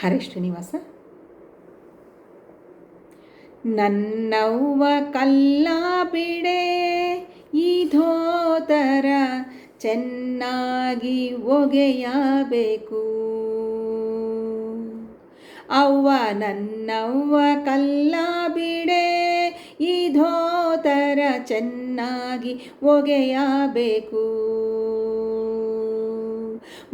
ಹರೇ ಶ್ರೀನಿವಾಸ. ನನ್ನವ್ವ ಕಲ್ಲ ಬಿಡೆ, ಈ ಧೋತರ ಚೆನ್ನಾಗಿ ಒಗೆಯಬೇಕು. ಅವ್ವ ನನ್ನವ್ವ ಕಲ್ಲ ಬಿಡೆ, ಈ ಧೋತರ ಚೆನ್ನಾಗಿ ಒಗೆಯಬೇಕು.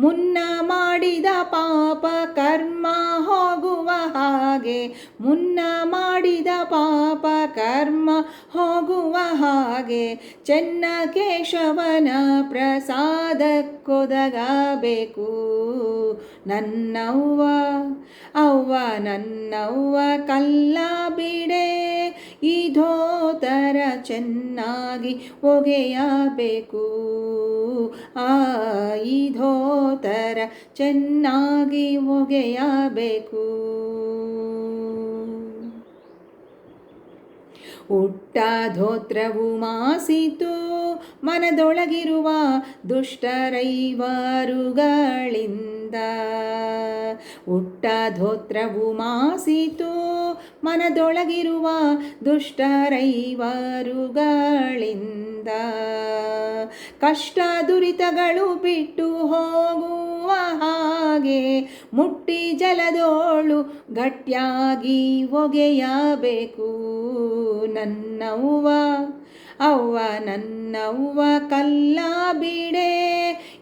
ಮುನ್ನ ಮಾಡಿದ ಪಾಪ ಕರ್ಮ ಹೋಗುವ ಹಾಗೆ, ಮುನ್ನ ಮಾಡಿದ ಪಾಪ ಕರ್ಮ ಹೋಗುವ ಹಾಗೆ ಚೆನ್ನ ಕೇಶವನ ಪ್ರಸಾದಕ್ಕೊದಗಬೇಕು. ನನ್ನವ್ವ, ಅವ್ವ, ನನ್ನವ್ವ ಕಲ್ಲ ಬಿಡೆ ಇದೋತರ ಚೆನ್ನಾಗಿ ಒಗೆಯಬೇಕು ಆ, ಈ ಧೋತರ ಚೆನ್ನಾಗಿ ಒಗೆಯಬೇಕು ಉಟ್ಟ ಧೋತ್ರವು ಮಾಸಿತು ಮನದೊಳಗಿರುವ ದುಷ್ಟರೈವಾರುಗಳಿಂದ ಉಟ್ಟ ಧೋತ್ರವು ಮಾಸಿತು ಮನದೊಳಗಿರುವ ದುಷ್ಟರೈವರುಗಳಿಂದ ಕಷ್ಟ ದುರಿತಗಳು ಬಿಟ್ಟು ಹೋಗುವ ಹಾಗೆ ಮುಟ್ಟಿ ಜಲದೋಳು ಗಟ್ಟಿಯಾಗಿ ಒಗೆಯಬೇಕು. ನನ್ನವ್ವ ಅವ್ವ ನನ್ನವ್ವ ಕಲ್ಲ ಬಿಡೆ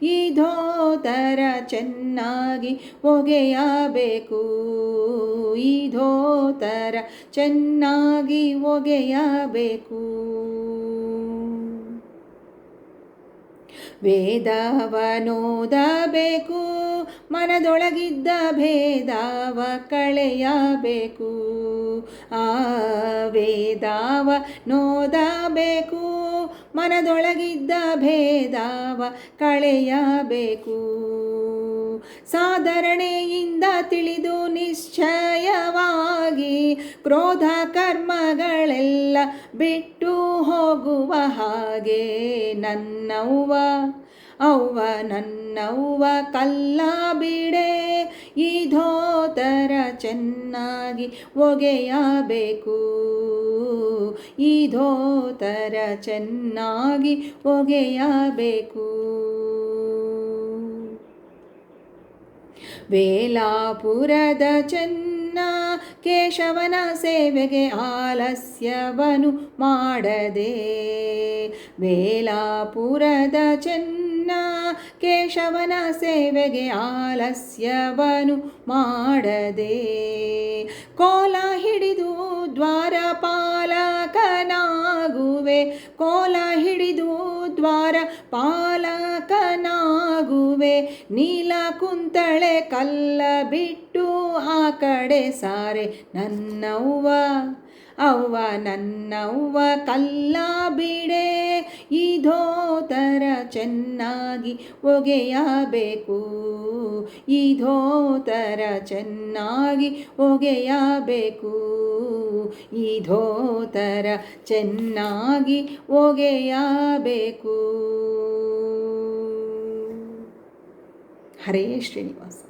ಇದೋತರ ಚೆನ್ನಾಗಿ ಒಗೆಯಬೇಕು. ಇದೋತರ ಚೆನ್ನಾಗಿ ಒಗೆಯಬೇಕು. ವೇದವನೋದಬೇಕು, ಮನದೊಳಗಿದ್ದ ಭೇದಾವ ಕಳೆಯಬೇಕು. ಆ ವೇದವ ನೋದಬೇಕು ಮನದೊಳಗಿದ್ದ ಭೇದಾವ ಕಳೆಯಬೇಕು. ಸಾಧಾರಣೆಯಿಂದ ತಿಳಿದು ನಿಶ್ಚಯವಾಗಿ, ಕ್ರೋಧ ಕರ್ಮಗಳೆಲ್ಲ ಬಿಟ್ಟು ಹೋಗುವ ಹಾಗೆ ನನ್ನವ್ವ, ಅವ್ವ ನನ್ನವ್ವ ಕಲ್ಲ ಬಿಡೆ, ಈ ಧೋತರ ಚೆನ್ನಾಗಿ ಒಗೆಯಬೇಕು. ಈ ಧೋತರ ಚೆನ್ನಾಗಿ ಒಗೆಯಬೇಕು. ವೇಲಾಪುರದ ಚೆನ್ನ ಕೇಶವನ ಸೇವೆಗೆ ಆಲಸ್ಯವನು ಮಾಡದೆ. ವೇಲಾಪುರದ ಚೆನ್ನ ಕೇಶವನ ಸೇವೆಗೆ ಆಲಸ್ಯವನು ಮಾಡದೆ. ಕೋಲ ಹಿಡಿದು ದ್ವಾರಪಾಲಕನಾಗುವೆ, ಕೋಲ ಹಿಡಿದು ದ್ವಾರ ಪಾಲಕನಾಗುವೆ. ನೀಲ ಕುಂತಳೆ ಕಲ್ಲ ಬಿಟ್ಟು ಆ ಕಡೆ ಸಾರೆ ನನ್ನವ್ವ. ಅವ್ವ ನನ್ನವ್ವ ಕಲ್ಲ ಬಿಡೆ, ಇದೋ ತರ ಚೆನ್ನಾಗಿ ಒಗೆಯಬೇಕು. ಇದೋ ತರ ಚೆನ್ನಾಗಿ ಒಗೆಯಬೇಕು. ಇದೋ ತರ ಚೆನ್ನಾಗಿ ಒಗೆಯಬೇಕು. ಹರೇ ಶ್ರೀನಿವಾಸ.